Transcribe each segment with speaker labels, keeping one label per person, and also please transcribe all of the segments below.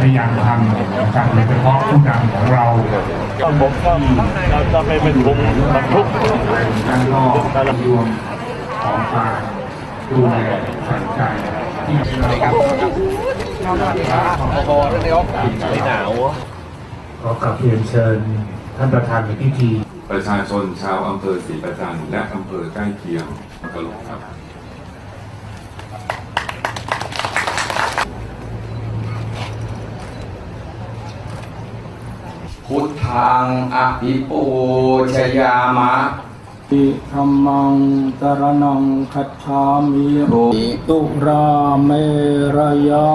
Speaker 1: พยายามทำนะครับโดยเฉพาะผู้นำของเรา
Speaker 2: ก็ผมก็เราจะไปเป็นคุมบรรทุก
Speaker 1: ท่านก็รวมของฝากดูแลใส่ใจที่เรา
Speaker 2: พอแล้วนายกไม่หนาว
Speaker 1: ขอกลับเรียนเชิญท่านประธานในพิธี
Speaker 3: ประชาชนชาวอำเภอศรีประจันและอำเภอใกล้เคียงมากระลกครับ
Speaker 4: พุทธังอภิปูชยามะ
Speaker 5: อิธรรมังตรนังคัจฉามิตุราเมระยะ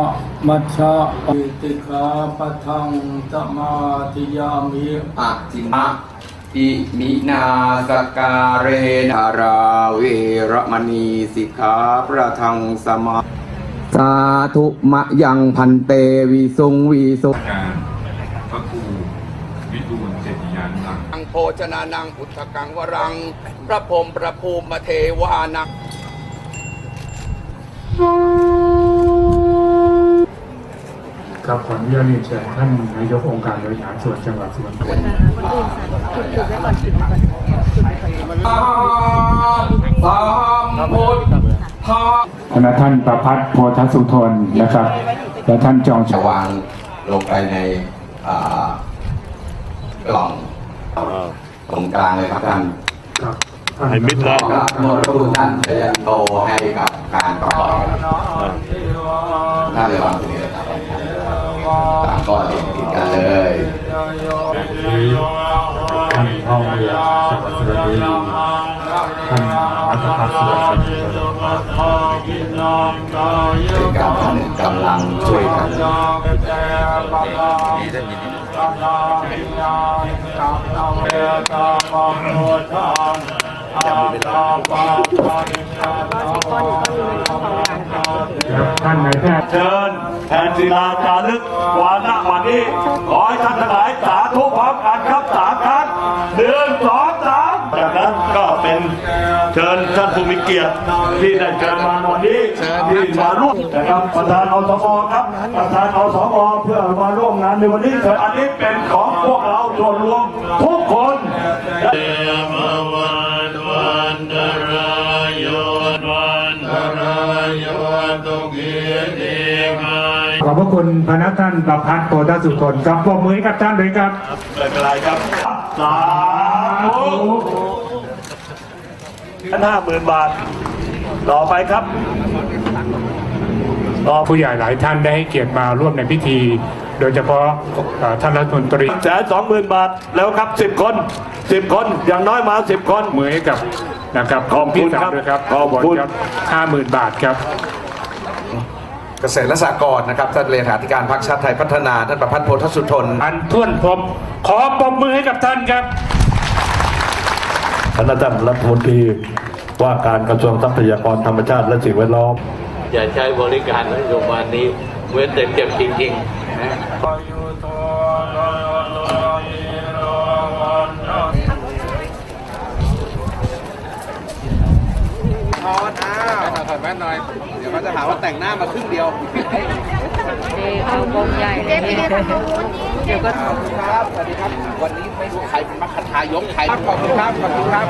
Speaker 5: มัชฌะปิติกาปะทังสมาธิยามิ
Speaker 4: อะจิมะอิมินาสการเรนาราเวระมณีสิกขาประทังสมาสาธุมะยังพันเตวิสุงวิสุ
Speaker 3: การพระครูวิทูลเจติยานุรักษ์
Speaker 4: อังโภชนานังอุทธกังวรัง พระพรหมพระภูมิเทวานัง
Speaker 1: ครับขออนุญาตเรียนเชิญท่านนายกองค์การบริหารส่วนจังหวัดสุพรรณบุรี
Speaker 4: สามพุทธา
Speaker 1: คณะท่านประพัฒน์โพธสุทนนะครับ และท่านจองฉ
Speaker 4: จะ
Speaker 1: วาวา
Speaker 4: งลงไปในอ่ากล่อง ตรงกลางเลยครับท่าน
Speaker 1: ครับ
Speaker 2: ให้มิตรนะ
Speaker 4: ขอบพระคุณท่านชยันโตให้กับการประกอบท่านเลยวางตรงนี้เลยครับต่างก็ติดติดกันเลย
Speaker 1: ท่านพ่อเรือสวัสดิ์สุรดีท่านรัฐพัฒน์สุรดี
Speaker 4: เป็นการผนึกกำลังช่วยกัน
Speaker 1: ครับท่านนายแพทย์
Speaker 2: เชิญแทนศิลาจารึกวาระวันนี้ขอให้ท่านทั้งหลายสาธุพร้อมกันครับสามครั้งหนึ่งสองสามจากนั้นก็เป็น เชิญท่านผู้มีเกียรติที่ได้เชิญมาวันนี้ที่มาร่วมนะครับประธานอสมครับประธานอสมเพื่อมาร่วมงานในวันนี้เชิญอันนี้เป็นของพวกเราส่วนรวมทุกคน
Speaker 1: ขอบพระคุณพนักท่านประพัฒน์โพธสุทนครับปรบมือให้กับท่านเลยครับ
Speaker 2: ไม่เป็นไรครับสาธุ ห้าหมื่นบาท ต่อไปครับต่อ
Speaker 1: ผู้ใหญ่หลายท่านได้ให้เกียรติมาร่วมในพิธี โดยเฉพาะเอ่อท่านรัฐมนตรี
Speaker 2: แสนสองหมื่นบาทแล้วครับสิบคนสิบคนอย่างน้อยมาสิบคน
Speaker 1: มือให้กับนะครับ
Speaker 2: ขอบคุณ
Speaker 1: พี่สา
Speaker 2: ครั
Speaker 1: ว
Speaker 2: บ
Speaker 1: ด้วยครับ
Speaker 2: ขอบคุณ
Speaker 1: ครับห้าหมื่นบาทครับ
Speaker 6: เกษตรและสหกรณ์นะครับท่านเลขาธิการพรรคชาติไทยพัฒนาท่านประพัฒน์โพธสุทน
Speaker 1: อันท่วนพรหมขอปรบมือให้กับท่านครับ
Speaker 2: ท่านอาจารย์รัฐมนตรีว่าการกระทรวงทรัพยากรธรรมชาติและสิ่งแวดล้อม
Speaker 7: อย่าใช้บริการนโยบายนี้เหมือนเด็กเจ็บจริงๆนะ
Speaker 8: เอากงใหญ่เลย เดี๋ยวก็
Speaker 4: วันนี้ไม่รู้ใครเป็นมัคคทายกใครขอบคุณครับ ขอบคุณครับ